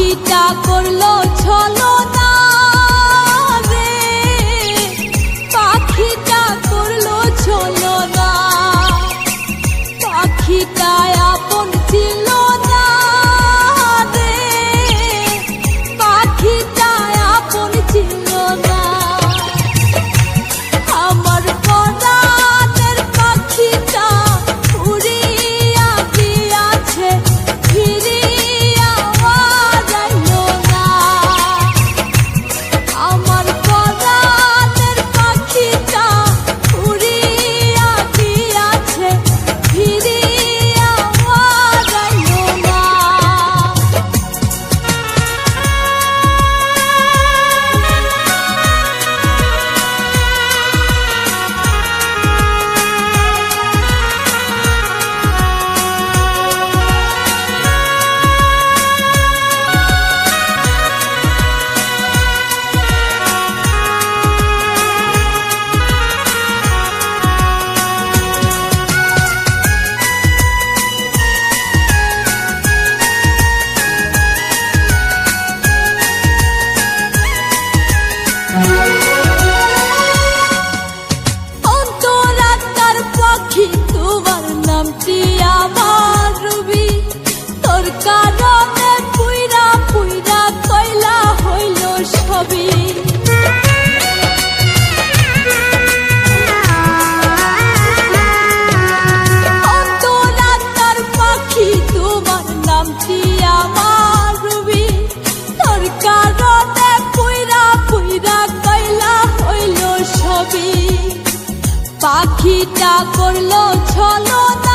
চিঠিটা করল ছল পাখিটা করল ছলো না